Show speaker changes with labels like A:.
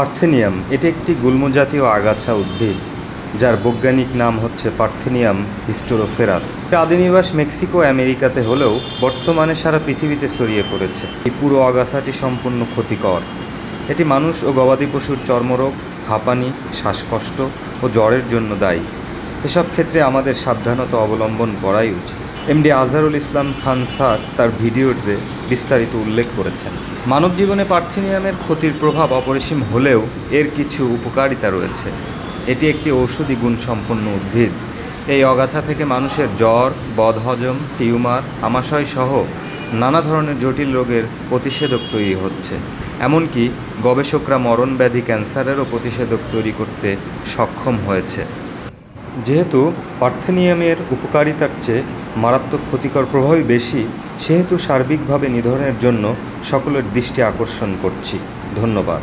A: Parthenium, এটি একটি গুল্মজাতীয় আগাছা উদ্ভিদ, যার বৈজ্ঞানিক নাম হচ্ছে পার্থেনিয়াম হিস্টোরোফেরাস। এর আদিনিবাস মেক্সিকো আমেরিকাতে হলেও বর্তমানে সারা পৃথিবীতে ছড়িয়ে পড়েছে। এই পুরো আগাছাটি সম্পূর্ণ ক্ষতিকর। এটি মানুষ ও গবাদি পশুর চর্মরোগ, হাঁপানি, শ্বাসকষ্ট ও জ্বরের জন্য দায়ী। এসব ক্ষেত্রে আমাদের সাবধানতা অবলম্বন করাই উচিত। এমডি আজহারুল ইসলাম খান স্যার তার ভিডিওতে বিস্তারিত উল্লেখ করেছেন। মানব জীবনে পার্থেনিয়ামের ক্ষতির প্রভাব অপরিসীম হলেও এর কিছু উপকারিতা রয়েছে। এটি একটি ঔষধি গুণসম্পন্ন উদ্ভিদ। এই অগাছা থেকে মানুষের জ্বর, বদহজম, টিউমার, আমাশয় সহ নানা ধরনের জটিল রোগের প্রতিষেধক তৈরি হচ্ছে। এমনকি গবেষকরা মরণ ব্যাধি ক্যান্সারেরও প্রতিষেধক তৈরি করতে সক্ষম হয়েছে। যেহেতু পার্থেনিয়ামের উপকারিতার চেয়ে মারাত্মক ক্ষতিকর প্রভাবই বেশি সেহেতু সার্বিকভাবে নিধনের জন্য সকলের দৃষ্টি আকর্ষণ করছি। ধন্যবাদ।